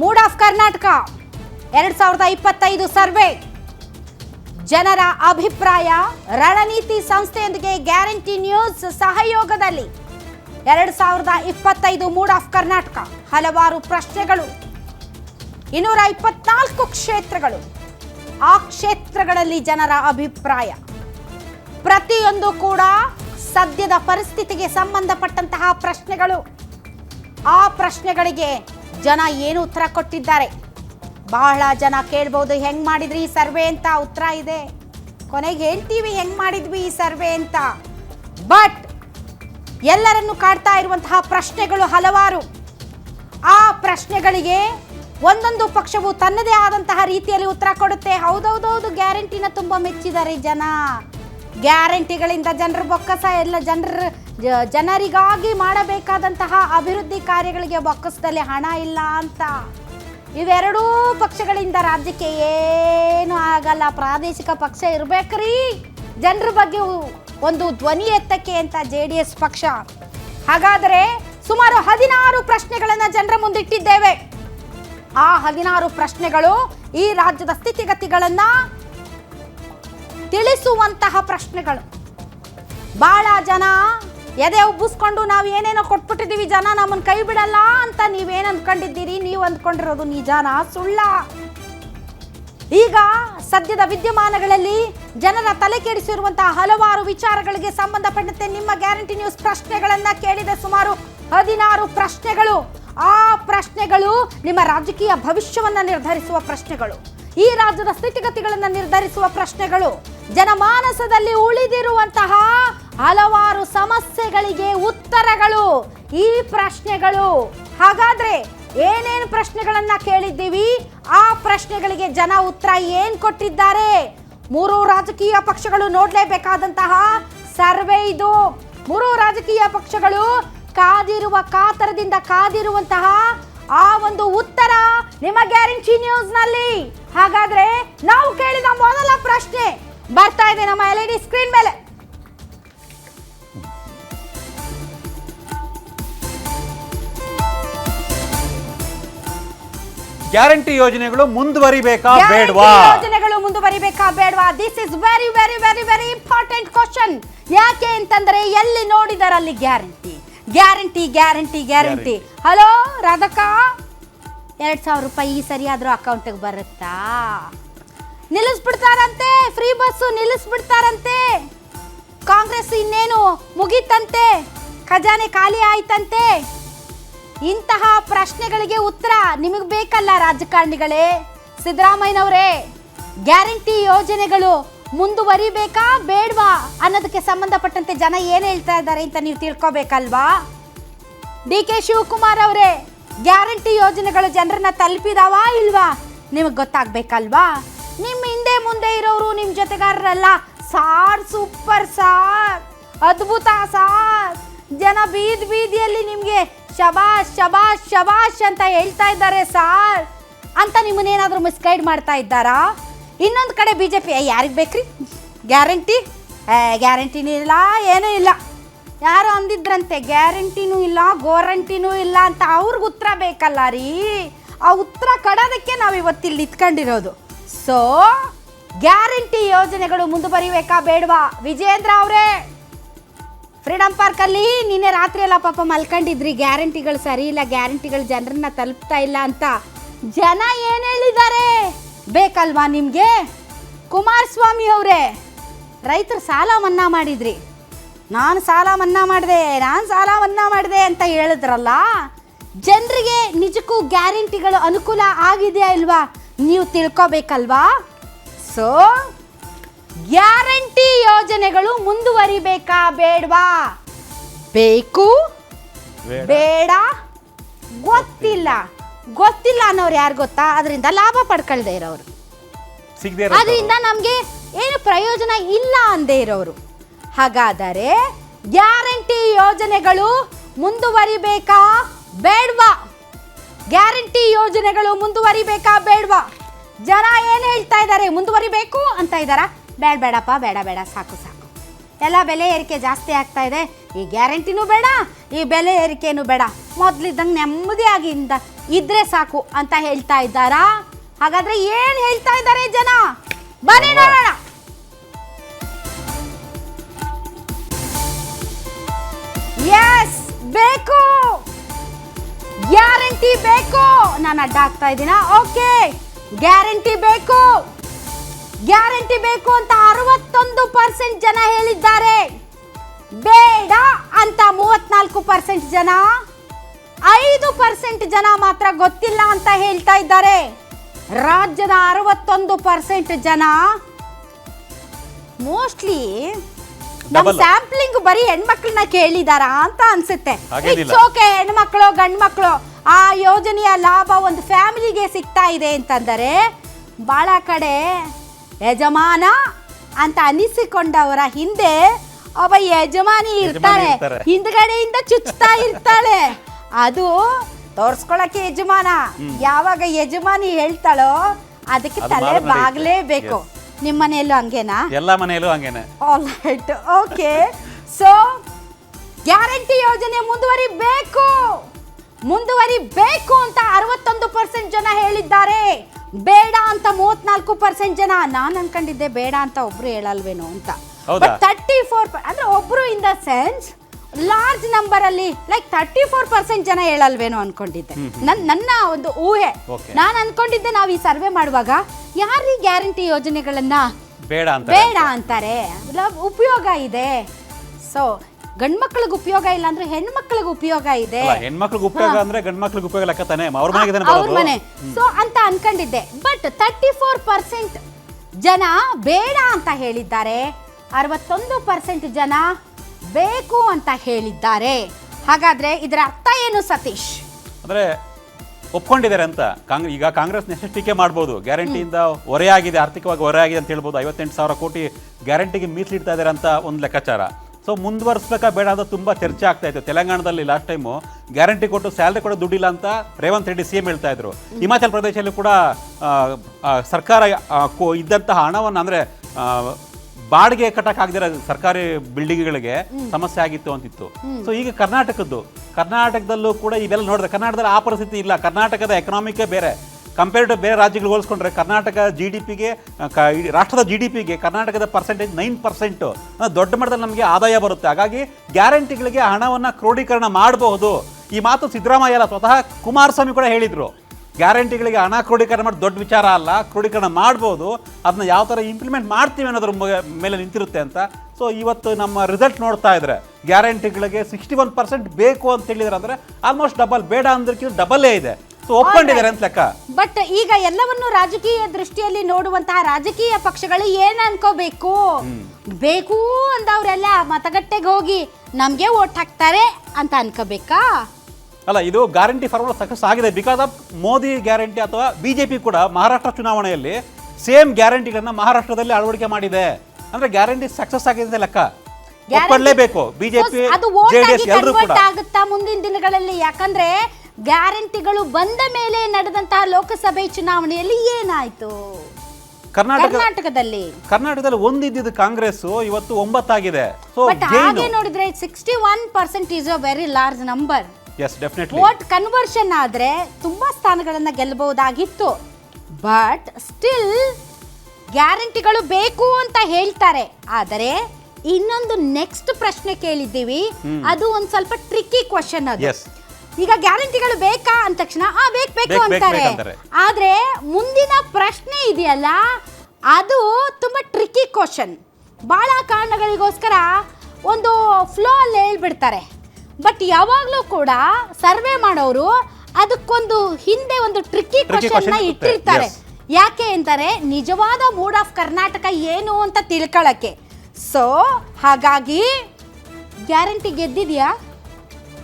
Mood of Karnataka. ಎರಡ್ ಸಾವಿರದ ಇಪ್ಪತ್ತೈದು ಸರ್ವೆ. ಜನರ ಅಭಿಪ್ರಾಯ, ರಣನೀತಿ ಸಂಸ್ಥೆಯೊಂದಿಗೆ ಗ್ಯಾರಂಟಿ ನ್ಯೂಸ್ ಸಹಯೋಗದಲ್ಲಿ. ಎರಡ್ ಸಾವಿರದ ಇಪ್ಪತ್ತೈದು ಮೂಡ್ ಆಫ್ ಕರ್ನಾಟಕ, ಹಲವಾರು ಪ್ರಶ್ನೆಗಳು. ಇನ್ನೂರ ಇಪ್ಪತ್ನಾಲ್ಕು ಕ್ಷೇತ್ರಗಳು. ಆ ಕ್ಷೇತ್ರಗಳಲ್ಲಿ ಜನರ ಅಭಿಪ್ರಾಯ. ಪ್ರತಿಯೊಂದು ಕೂಡ ಸದ್ಯದ ಪರಿಸ್ಥಿತಿಗೆ ಸಂಬಂಧಪಟ್ಟಂತಹ ಪ್ರಶ್ನೆಗಳು. ಆ ಪ್ರಶ್ನೆಗಳಿಗೆ ಜನ ಏನು ಉತ್ತರ ಕೊಟ್ಟಿದ್ದಾರೆ? ಬಹಳ ಜನ ಕೇಳ್ಬೋದು, ಹೆಂಗ್ ಮಾಡಿದ್ರಿ ಈ ಸರ್ವೆ ಅಂತ ಉತ್ತರ ಇದೆ. ಕೊನೆಗೆ ಹೇಳ್ತೀವಿ, ಹೆಂಗ್ ಮಾಡಿದ್ವಿ ಈ ಸರ್ವೆ ಅಂತ. ಬಟ್ ಎಲ್ಲರನ್ನು ಕಾಡ್ತಾ ಇರುವಂತಹ ಪ್ರಶ್ನೆಗಳು ಹಲವಾರು. ಆ ಪ್ರಶ್ನೆಗಳಿಗೆ ಒಂದೊಂದು ಪಕ್ಷವು ತನ್ನದೇ ಆದಂತಹ ರೀತಿಯಲ್ಲಿ ಉತ್ತರ ಕೊಡುತ್ತೆ. ಹೌದೌದೌದು, ಗ್ಯಾರಂಟಿನ ತುಂಬ ಮೆಚ್ಚಿದ್ದಾರೆ ಜನ. ಗ್ಯಾರಂಟಿಗಳಿಂದ ಜನರ ಬೊಕ್ಕಸ, ಎಲ್ಲ ಜನರ ಜನರಿಗಾಗಿ ಮಾಡಬೇಕಾದಂತಹ ಅಭಿವೃದ್ಧಿ ಕಾರ್ಯಗಳಿಗೆ ಬೊಕ್ಕಸದಲ್ಲಿ ಹಣ ಇಲ್ಲ ಅಂತ. ಇವೆರಡೂ ಪಕ್ಷಗಳಿಂದ ರಾಜ್ಯಕ್ಕೆ ಏನು ಆಗಲ್ಲ. ಪ್ರಾದೇಶಿಕ ಪಕ್ಷ ಇರಬೇಕ್ರಿ. ಜನರ ಬಗ್ಗೆ ಒಂದು ಧ್ವನಿ ಎತ್ತಕ್ಕೆ ಅಂತ ಜೆ ಡಿ ಎಸ್ ಪಕ್ಷ. ಹಾಗಾದರೆ ಸುಮಾರು ಹದಿನಾರು ಪ್ರಶ್ನೆಗಳನ್ನು ಜನರ ಮುಂದಿಟ್ಟಿದ್ದೇವೆ. ಆ ಹದಿನಾರು ಪ್ರಶ್ನೆಗಳು ಈ ರಾಜ್ಯದ ಸ್ಥಿತಿಗತಿಗಳನ್ನ ತಿಳಿಸುವಂತಹ ಪ್ರಶ್ನೆಗಳು. ಬಹಳ ಜನ ಎದೆ ಉಬ್ಬಿಸ್ಕೊಂಡು ನಾವು ಏನೇನೋ ಕೊಟ್ಬಿಟ್ಟಿದ್ದೀವಿ ಜನ ನಮ್ಮನ್ನು ಕೈ ಬಿಡಲ್ಲ ಅಂತ ನೀವೇನು ಅಂದ್ಕೊಂಡಿದ್ದೀರಿ ನೀವು ಅಂದ್ಕೊಂಡಿರೋದು ನಿಜಾನ? ಸುಳ್ಳ. ಈಗ ಸದ್ಯದ ವಿದ್ಯಮಾನಗಳಲ್ಲಿ ಜನರ ತಲೆ ಕೆಡಿಸಿರುವಂತಹ ಹಲವಾರು ವಿಚಾರಗಳಿಗೆ ಸಂಬಂಧಪಟ್ಟಂತೆ ನಿಮ್ಮ ಗ್ಯಾರಂಟಿ ನ್ಯೂಸ್ ಪ್ರಶ್ನೆಗಳನ್ನ ಕೇಳಿದೆ ಸುಮಾರು ಹದಿನಾರು ಪ್ರಶ್ನೆಗಳು. ಆ ಪ್ರಶ್ನೆಗಳು ನಿಮ್ಮ ರಾಜಕೀಯ ಭವಿಷ್ಯವನ್ನ ನಿರ್ಧರಿಸುವ ಪ್ರಶ್ನೆಗಳು. ಈ ರಾಜ್ಯದ ಸ್ಥಿತಿಗತಿಗಳನ್ನು ನಿರ್ಧರಿಸುವ ಪ್ರಶ್ನೆಗಳು. ಜನಮಾನಸದಲ್ಲಿ ಉಳಿದಿರುವಂತಹ ಹಲವಾರು ಸಮಸ್ಯೆಗಳಿಗೆ ಉತ್ತರಗಳು, ಈ ಪ್ರಶ್ನೆಗಳು. ಹಾಗಾದ್ರೆ ಏನೇನು ಪ್ರಶ್ನೆಗಳನ್ನ ಕೇಳಿದ್ದೀವಿ? ಆ ಪ್ರಶ್ನೆಗಳಿಗೆ ಜನ ಉತ್ತರ ಏನ್ ಕೊಟ್ಟಿದ್ದಾರೆ? ಮೂರು ರಾಜಕೀಯ ಪಕ್ಷಗಳು ನೋಡ್ಲೇಬೇಕಾದಂತಹ ಸರ್ವೆ ಇದು. ಮೂರು ರಾಜಕೀಯ ಪಕ್ಷಗಳು ಕಾದಿರುವ ಕಾತರದಿಂದ ಕಾದಿರುವಂತಹ ಆ ಒಂದು ಉತ್ತರ ನಿಮ್ಮ ಗ್ಯಾರಂಟಿ ನ್ಯೂಸ್ನಲ್ಲಿ ಹಾಗಾದ್ರೆ ನಾವು ಕೇಳಿದ ಮೊದಲ ಪ್ರಶ್ನೆ ಬರ್ತಾ ಇದೆ ನಮ್ಮ ಎಲ್ ಇ ಸ್ಕ್ರೀನ್ ಮೇಲೆ. ಗ್ಯಾರಂಟಿ ಯೋಜನೆಗಳು ಮುಂದುವರಿಬೇಕಾ ಬೇಡವಾ? ಯೋಜನೆಗಳು ಮುಂದುವರಿಬೇಕಾ ಬೇಡವಾ? This is very very very very important question ಯಾಕೆ ಅಂತಂದ್ರೆ ಎಲ್ಲಿ ನೋಡಿದಾರಲ್ಲಿ guarantee? Guarantee guarantee guarantee. Hello ರಾಧಕಾ? ಎರಡ್ ಸಾವಿರ ರೂಪಾಯಿ ಈ ಸರಿ ಆದ್ರೂ ಅಕೌಂಟಿಗೆ ಬರುತ್ತಾ? ನಿಲ್ಲಿಸ್ಬಿಡ್ತಾರಂತೆ ಫ್ರೀ ಬಸ್ಸು ನಿಲ್ಲಿಸ್ಬಿಡ್ತಾರಂತೆ. ಕಾಂಗ್ರೆಸ್ ಇನ್ನೇನು ಮುಗೀತಂತೆ? ಖಜಾನೆ ಖಾಲಿ ಆಯ್ತಂತೆ. ಇಂತಹ ಪ್ರಶ್ನೆಗಳಿಗೆ ಉತ್ತರ ನಿಮಗೆ ಬೇಕಲ್ಲ ರಾಜಕಾರಣಿಗಳೇ. ಸಿದ್ದರಾಮಯ್ಯನವರೇ, ಗ್ಯಾರಂಟಿ ಯೋಜನೆಗಳು ಮುಂದುವರಿಬೇಕಾ ಬೇಡವಾ ಅನ್ನೋದಕ್ಕೆ ಸಂಬಂಧಪಟ್ಟಂತೆ ಜನ ಏನು ಹೇಳ್ತಾ ಇದ್ದಾರೆ ಅಂತ ನೀವು ತಿಳ್ಕೊಬೇಕಲ್ವಾ? ಡಿ ಕೆ ಶಿವಕುಮಾರ್ ಅವರೇ, ಗ್ಯಾರಂಟಿ ಯೋಜನೆಗಳು ಜನರನ್ನ ತಲುಪಿದಾವಾ ಇಲ್ವಾ ನಿಮಗೆ ಗೊತ್ತಾಗ್ಬೇಕಲ್ವಾ? ನಿಮ್ಮ ಹಿಂದೆ ಮುಂದೆ ಇರೋರು ನಿಮ್ಮ ಜೊತೆಗಾರರಲ್ಲ, ಸಾರ್ ಸೂಪರ್ ಸಾರ್, ಅದ್ಭುತ ಸಾರ್. ಜನ ಬೀದ್ ಬೀದಿಯಲ್ಲಿ ನಿಮಗೆ ಶಬಾಷ್ ಶಬಾಷ್ ಶಬಾಷ್ ಅಂತ ಹೇಳ್ತಾ ಇದ್ದಾರೆ ಸಾರ್. ಅಂತ ನಿಮ್ಮನ್ನೇನಾದರೂ ಮಿಸ್ಗೈಡ್ ಮಾಡ್ತಾ ಇದ್ದಾರಾ? ಇನ್ನೊಂದು ಕಡೆ ಬಿ ಜೆ ಪಿ ಯಾರಿಗೆ ಬೇಕ್ರಿ? ಗ್ಯಾರಂಟಿ? ಗ್ಯಾರಂಟಿನೂ ಇಲ್ಲ, ಏನೂ ಇಲ್ಲ. ಯಾರು ಅಂದಿದ್ರಂತೆ, ಗ್ಯಾರಂಟಿನೂ ಇಲ್ಲ ಗೋರಂಟಿನೂ ಇಲ್ಲ ಅಂತ ಅವ್ರಿಗೆ ಉತ್ತರ ಬೇಕಲ್ಲ ರೀ. ಆ ಉತ್ತರ ಕೊಡೋದಕ್ಕೆ ನಾವು ಇವತ್ತಿಲ್ಲಿ ನಿತ್ಕೊಂಡಿರೋದು. ಸೊ ಗ್ಯಾರಂಟಿ ಯೋಜನೆಗಳು ಮುಂದುವರಿಬೇಕಾ ಬೇಡವಾ? ವಿಜೇಂದ್ರ ಅವರೇ! ಫ್ರೀಡಮ್ ಪಾರ್ಕಲ್ಲಿ ನಿನ್ನೆ ರಾತ್ರಿ ಎಲ್ಲ ಪಾಪ ಮಲ್ಕೊಂಡಿದ್ರಿ. ಗ್ಯಾರಂಟಿಗಳು ಸರಿ ಇಲ್ಲ, ಗ್ಯಾರಂಟಿಗಳು ಜನರನ್ನ ತಲುಪ್ತಾ ಇಲ್ಲ ಅಂತ ಜನ ಏನು ಹೇಳಿದ್ದಾರೆ? ಬೇಕಲ್ವಾ ನಿಮಗೆ? ಕುಮಾರಸ್ವಾಮಿ ಅವರೇ, ರೈತರು ಸಾಲ ಮನ್ನಾ ಮಾಡಿದ್ರಿ. ನಾನು ಸಾಲ ಮನ್ನಾ ಮಾಡಿದೆ, ನಾನು ಸಾಲ ಮನ್ನಾ ಮಾಡಿದೆ ಅಂತ ಹೇಳಿದ್ರಲ್ಲ? ಜನರಿಗೆ ನಿಜಕ್ಕೂ ಗ್ಯಾರಂಟಿಗಳು ಅನುಕೂಲ ಆಗಿದೆಯಾ ಇಲ್ವಾ? ನೀವು ತಿಳ್ಕೊಬೇಕಲ್ವಾ? ಸೊ ಗ್ಯಾರಂಟಿ ಯೋಜನೆಗಳು ಮುಂದುವರಿಬೇಕಾ ಬೇಡವಾ? ಬೇಕು ಬೇಡ. ಗೊತ್ತಿಲ್ಲ. ಗೊತ್ತಿಲ್ಲ ಅನ್ನೋರು ಯಾರು ಗೊತ್ತಾ? ಅದರಿಂದ ಲಾಭ ಪಡ್ಕೊಳ್ದೆ ಇರೋರು. ಅದರಿಂದ ನಮಗೆ ಏನು ಪ್ರಯೋಜನ ಇಲ್ಲ ಅಂದೇ ಇರೋರು. ಹಾಗಾದರೆ ಗ್ಯಾರಂಟಿ ಯೋಜನೆಗಳು ಮುಂದುವರಿಬೇಕಾ ಬೇಡವಾ? ಗ್ಯಾರಂಟಿ ಯೋಜನೆಗಳು ಮುಂದುವರಿಬೇಕಾ ಬೇಡವಾ? ಜನ ಏನು ಹೇಳ್ತಾ ಇದ್ದಾರೆ? ಮುಂದುವರಿಬೇಕು ಅಂತ ಇದ್ದಾರಾ? ಬೇಡ ಬೇಡಪ್ಪ ಬೇಡ ಬೇಡ ಸಾಕು ಸಾಕು. ಎಲ್ಲ ಬೆಲೆ ಏರಿಕೆ ಜಾಸ್ತಿ ಆಗ್ತಾ ಇದೆ. ಈ ಗ್ಯಾರಂಟಿನೂ ಬೇಡ ಈ ಬೆಲೆ ಏರಿಕೆನೂ ಬೇಡ. ಮೊದಲಿದ್ದಂಗೆ ನೆಮ್ಮದಿಯಾಗಿ ಇಂದ ಇದ್ರೆ ಸಾಕು ಅಂತ ಹೇಳ್ತಾ ಇದ್ದಾರಾ? ಹಾಗಾದ್ರೆ ಏನ್ ಹೇಳ್ತಾ ಇದ್ದಾರೆ ಜನ? ಬನ್ನಿ ನೋಡೋಣ. ಎಸ್ ಬೇಕು. ಗ್ಯಾರಂಟಿ ಬೇಕು. ನಾನು ಅಡ್ಡ ಆಗ್ತಾ ಇದ್ದೀನಾ? ಓಕೆ ಗ್ಯಾರಂಟಿ ಬೇಕು. ಗ್ಯಾರಂಟಿ ಬೇಕು ಅಂತ ಅರವತ್ತೊಂದು ಪರ್ಸೆಂಟ್ ಜನ ಹೇಳಿದ್ದಾರೆ ಬೇಡ ಅಂತ ಮೂವತ್ನಾಲ್ಕು ಪರ್ಸೆಂಟ್ ಜನ ಐದು ಪರ್ಸೆಂಟ್ ಜನ ಮಾತ್ರ ಗೊತ್ತಿಲ್ಲ ಅಂತ ಹೇಳ್ತಾ ಇದ್ದಾರೆ ರಾಜ್ಯದ ಅರವತ್ತೊಂದು ಪರ್ಸೆಂಟ್ ಜನ ಮೋಸ್ಟ್ಲಿ ನಮ್. ಸ್ಯಾಂಪ್ಲಿಂಗ್ ಬರೀ ಹೆಣ್ಮಕ್ಳನ್ನ ಕೇಳಿದಾರಾ ಅಂತ ಅನ್ಸುತ್ತೆ. ಇಟ್ಸ್ ಓಕೆ ಹೆಣ್ಮಕ್ಳು ಗಂಡು ಮಕ್ಕಳು ಆ ಯೋಜನೆಯ ಲಾಭ ಒಂದು ಫ್ಯಾಮಿಲಿಗೆ ಸಿಗ್ತಾ ಇದೆ ಅಂತಂದರೆ ಬಹಳ ಕಡೆ ಯಜಮಾನ ಅಂತ ಅನಿಸಿಕೊಂಡವರ ಹಿಂದೆ ಒಬ್ಬ ಯಜಮಾನಿ ಇರ್ತಾರೆ. ಹಿಂದ್ಗಡೆಯಿಂದ ಚುಚ್ತಾ ಇರ್ತಾಳೆ. ಅದು ತೋರ್ಸ್ಕೊಳಕ್ಕೆ ಯಜಮಾನ. ಯಾವಾಗ ಯಜಮಾನಿ ಹೇಳ್ತಾಳೋ ಅದಕ್ಕೆ ಅದು ತಲೆ. ಬಾಗ್ಲೇಬೇಕು. ನಿಮ್ಮ ಮನೆಯಲ್ಲೂ ಹಂಗೇನಾ? ಎಲ್ಲ ಮನೆಯಲ್ಲೂ ಹಂಗೇನೆ. All right okay so guarantee ಯೋಜನೆ ಮುಂದುವರಿಬೇಕು. ಮುಂದುವರಿಬೇಕು ಅಂತ ಅರವತ್ತೊಂದು ಪರ್ಸೆಂಟ್ ಜನ ಹೇಳಿದ್ದಾರೆ. ಬೇಡ ಅಂತ ಮೂವತ್ನಾಲ್ಕು ಪರ್ಸೆಂಟ್ ಜನ ನಾನು ಅನ್ಕೊಂಡಿದ್ದೆ ಬೇಡ ಅಂತ ಒಬ್ರು ಹೇಳಲ್ವೇನೋ ಅಂತ. ತರ್ಟಿ ಫೋರ್ ಅಂದ್ರೆ ಒಬ್ರು in the sense large number ಅಲ್ಲಿ ಲೈಕ್ ತರ್ಟಿ ಫೋರ್ ಪರ್ಸೆಂಟ್ ಜನ ಹೇಳಲ್ವೇನೋ ಅನ್ಕೊಂಡಿದ್ದೆ. ನನ್ ನನ್ನ ಒಂದು ಊಹೆ. ನಾನು ಅನ್ಕೊಂಡಿದ್ದೆ ನಾವು ಈ ಸರ್ವೆ ಮಾಡುವಾಗ ಯಾರೀ ಗ್ಯಾರಂಟಿ ಯೋಜನೆಗಳನ್ನ ಬೇಡ ಅಂತ? ಬೇಡ ಅಂತಾರೆ. ಉಪಯೋಗ ಇದೆ. ಸೊ ಗಂಡ್ಮಕ್ಳಿಗೆ ಉಪಯೋಗ ಇಲ್ಲ ಅಂದ್ರೆ ಹೆಣ್ಮಕ್ಳಿಗೆ ಉಪಯೋಗ ಇದೆ. ಹೆಣ್ಮಕ್ಳಿಗೆ ಉಪಯೋಗ ಅಂದ್ರೆ ಗಂಡ್ ಮಕ್ಳಿಗೆ ಉಪಯೋಗ ಲೆಕ್ಕ ತಾನೆ ಅವ್ರ ಮನೆಗೆ ತಾನೆ ಅವ್ರ ಮನೆ. ಸೊ ಅಂತ ಅನ್ಕೊಂಡಿದ್ದೆ. ಬಟ್ ತರ್ಟಿ ಫೋರ್ ಪರ್ಸೆಂಟ್ ಜನ ಬೇಡ ಅಂತ ಹೇಳಿದ್ದಾರೆ. ಅರವತ್ತೊಂದು ಪರ್ಸೆಂಟ್ ಜನ ಬೇಕು ಅಂತ ಹೇಳಿದ್ದಾರೆ. ಹಾಗಾದ್ರೆ ಇದರ ಅರ್ಥ ಏನು ಸತೀಶ್? ಅಂದ್ರೆ ಒಪ್ಕೊಂಡಿದ್ದಾರೆ ಅಂತ. ಕಾಂಗ್ರೆಸ್ ಈಗ ಕಾಂಗ್ರೆಸ್ ಟೀಕೆ ಮಾಡ್ಬೋದು. ಗ್ಯಾರಂಟಿಯಿಂದ ಹೊರೆಯಾಗಿದೆ ಆರ್ಥಿಕವಾಗಿ ಹೊರೆಯಾಗಿದೆ ಅಂತ ಹೇಳ್ಬೋದು. ಐವತ್ತೆಂಟು ಸಾವಿರ ಕೋಟಿ ಗ್ಯಾರಂಟಿಗೆ ಮೀಸಲಿಡ್ತಾ ಇದ್ದಾರೆ ಅಂತ ಒಂದು ಲೆಕ್ಕಾಚಾರ. ಸೊ ಮುಂದುವರಿಸ್ಬೇಕಾ ಬೇಡ ಅಂತ ತುಂಬಾ ಚರ್ಚೆ ಆಗ್ತಾ ಇತ್ತು. ತೆಲಂಗಾಣದಲ್ಲಿ ಲಾಸ್ಟ್ ಟೈಮು ಗ್ಯಾರಂಟಿ ಕೊಟ್ಟು ಸ್ಯಾಲ್ರಿ ಕೊಡೋ ದುಡ್ಡಿಲ್ಲ ಅಂತ ರೇವಂತ್ ರೆಡ್ಡಿ ಸಿ ಎಂ ಹೇಳ್ತಾ ಇದ್ರು. ಹಿಮಾಚಲ ಪ್ರದೇಶಲ್ಲಿ ಕೂಡ ಸರ್ಕಾರ ಇದ್ದಂತಹ ಹಣವನ್ನು ಅಂದ್ರೆ ಬಾಡಿಗೆ ಕಟ್ಟಕ್ ಆಗದಿರೋ ಸರ್ಕಾರಿ ಬಿಲ್ಡಿಂಗ್ಗಳಿಗೆ ಸಮಸ್ಯೆ ಆಗಿತ್ತು ಅಂತಿತ್ತು. ಸೊ ಈಗ ಕರ್ನಾಟಕದ್ದು, ಕರ್ನಾಟಕದಲ್ಲೂ ಕೂಡ ಇವೆಲ್ಲ ನೋಡಿದ್ರೆ ಕರ್ನಾಟಕದಲ್ಲಿ ಆ ಪರಿಸ್ಥಿತಿ ಇಲ್ಲ. ಕರ್ನಾಟಕದ ಎಕನಾಮಿಕೇ ಬೇರೆ. ಕಂಪೇರ್ ಟು ಬೇರೆ ರಾಜ್ಯಗಳಿಗೆ ಹೋಲಿಸ್ಕೊಂಡ್ರೆ, ಕರ್ನಾಟಕ ಜಿ ಡಿ ಪಿಗೆ ರಾಷ್ಟ್ರದ ಜಿ ಡಿ ಪಿಗೆ ಕರ್ನಾಟಕದ ಪರ್ಸೆಂಟೇಜ್ ನೈನ್ ಪರ್ಸೆಂಟು ದೊಡ್ಡ ಮಟ್ಟದಲ್ಲಿ ನಮಗೆ ಆದಾಯ ಬರುತ್ತೆ. ಹಾಗಾಗಿ ಗ್ಯಾರಂಟಿಗಳಿಗೆ ಹಣವನ್ನು ಕ್ರೋಢೀಕರಣ ಮಾಡಬಹುದು. ಈ ಮಾತು ಸಿದ್ದರಾಮಯ್ಯ ಅಲ್ಲ, ಸ್ವತಃ ಕುಮಾರಸ್ವಾಮಿ ಕೂಡ ಹೇಳಿದರು. ಗ್ಯಾರಂಟಿಗಳಿಗೆ ಹಣ ಕ್ರೋಢೀಕರಣ ಮಾಡಿ ದೊಡ್ಡ ವಿಚಾರ ಅಲ್ಲ ಕ್ರೋಢೀಕರಣ ಮಾಡ್ಬೋದು. ಅದನ್ನ ಯಾವ ಥರ ಇಂಪ್ಲಿಮೆಂಟ್ ಮಾಡ್ತೀವಿ ಅನ್ನೋದ್ರ ಮೇಲೆ ನಿಂತಿರುತ್ತೆ ಅಂತ. ಸೊ ಇವತ್ತು ನಮ್ಮ ರಿಸಲ್ಟ್ ನೋಡ್ತಾ ಇದ್ರೆ, ಗ್ಯಾರಂಟಿಗಳಿಗೆ ಸಿಕ್ಸ್ಟಿ ಒನ್ ಪರ್ಸೆಂಟ್ ಬೇಕು ಅಂತ ಹೇಳಿದ್ರೆ ಅಂದರೆ ಆಲ್ಮೋಸ್ಟ್ ಡಬಲ್ ಬೇಡ ಅಂದ್ರಕ್ಕಿಂತ ಡಬಲ್ಲೇ ಇದೆ. ಸೊ ಒಪ್ಕೊಂಡಿದ್ದಾರೆ ಅಂತ ಲೆಕ್ಕ. ಬಟ್ ಈಗ ಎಲ್ಲವನ್ನು ರಾಜಕೀಯ ದೃಷ್ಟಿಯಲ್ಲಿ ನೋಡುವಂತಹ ರಾಜಕೀಯ ಪಕ್ಷಗಳು ಏನ್ ಅನ್ಕೋಬೇಕು? ಬೇಕು ಅಂದವ್ರೆಲ್ಲ ಮತಗಟ್ಟೆಗೆ ಹೋಗಿ ನಮ್ಗೆ ಓಟ್ ಹಾಕ್ತಾರೆ ಅಂತ ಅನ್ಕೋಬೇಕಾ? ಅಲ್ಲ ಇದು ಗ್ಯಾರಂಟಿ ಫಾರ್ಮುಲಾ ಸಕ್ಸಸ್ ಆಗಿದೆ. ಬಿಕಾಸ್ ಆಫ್ ಮೋದಿ ಗ್ಯಾರಂಟಿ ಅಥವಾ ಬಿಜೆಪಿ ಕೂಡ ಮಹಾರಾಷ್ಟ್ರ ಚುನಾವಣೆಯಲ್ಲಿ ಸೇಮ್ ಗ್ಯಾರಂಟಿಗಳನ್ನ ಮಹಾರಾಷ್ಟ್ರದಲ್ಲಿ ಅಳವಡಿಕೆ ಮಾಡಿದೆ. ಅಂದ್ರೆ ಗ್ಯಾರಂಟಿ ಸಕ್ಸಸ್ ಆಗಿದೆ ಅಂತ ಲೆಕ್ಕ. ಒಪ್ಕೊಳ್ಳೇಬೇಕು. ಬಿಜೆಪಿ ಅದು vote ಆಗಿ ಎಲ್ಲರೂ ಕೂಡ. ಆಗುತ್ತಾ ಮುಂದಿನ ದಿನಗಳಲ್ಲಿ? ಯಾಕಂದ್ರೆ ಗ್ಯಾರಂಟಿಗಳು ಬಂದ ಮೇಲೆ ನಡೆದಂತಹ ಲೋಕಸಭೆ ಚುನಾವಣೆಯಲ್ಲಿ ಏನಾಯ್ತು? ಕರ್ನಾಟಕ ಕರ್ನಾಟಕದಲ್ಲಿ. ಕರ್ನಾಟಕದಲ್ಲಿ ಒಂದಿದ್ದ ಕಾಂಗ್ರೆಸ್ ಇವತ್ತು ಒಂಬತ್ತಾಗಿದೆ. ಸೊ ಬಟ್ ಹಾಗೆ ನೋಡಿದ್ರೆ sixty one percent is a very large number as definitely vote conversion ಆದ್ರೆ ತುಂಬಾ ಸ್ಥಾನಗಳನ್ನ ಗೆಲ್ಲಬಹುದಾಗಿತ್ತು ಬಟ್ ಸ್ಟಿಲ್ ಗ್ಯಾರಂಟಿಗಳು ಬೇಕು ಅಂತ ಹೇಳ್ತಾರೆ. ಆದರೆ ಇನ್ನೊಂದು ನೆಕ್ಸ್ಟ್ ಪ್ರಶ್ನೆ ಕೇಳಿದ್ದೀವಿ. ಅದು ಒಂದ್ ಸ್ವಲ್ಪ ಟ್ರಿಕ್ಕಿ ಕ್ವಶನ್ ಅದು. ಈಗ ಗ್ಯಾರಂಟಿಗಳು ಬೇಕಾ ಅಂದ ತಕ್ಷಣ ಆ ಬೇಕು ಬೇಕು ಬೇಕ್, ಬೇಕ್, ಅಂತಾರೆ. ಆದ್ರೆ ಮುಂದಿನ ಪ್ರಶ್ನೆ ಇದೆಯಲ್ಲ ಅದು ತುಂಬಾ ಟ್ರಿಕಿ ಕ್ವಶನ್ ಬಹಳ ಕಾರಣಗಳಿಗೋಸ್ಕರ ಒಂದು ಫ್ಲೋ ಅಲ್ಲಿ ಹೇಳ್ಬಿಡ್ತಾರೆ. ಬಟ್ ಯಾವಾಗಲೂ ಕೂಡ ಸರ್ವೆ ಮಾಡೋರು ಅದಕ್ಕೊಂದು ಹಿಂದೆ ಒಂದು ಟ್ರಿಕಿ Tricky ಕ್ವಶನ್ ಇರುತ್ತೆ, ಇಟ್ಟಿರ್ತಾರೆ. Yes. ಯಾಕೆ ಅಂತಾರೆ ನಿಜವಾದ ಮೂಡ್ ಆಫ್ ಕರ್ನಾಟಕ ಏನು ಅಂತ ತಿಳ್ಕೊಳಕ್ಕೆ. ಸೊ ಹಾಗಾಗಿ ಗ್ಯಾರಂಟಿ ಗೆದ್ದಿದ್ಯಾ?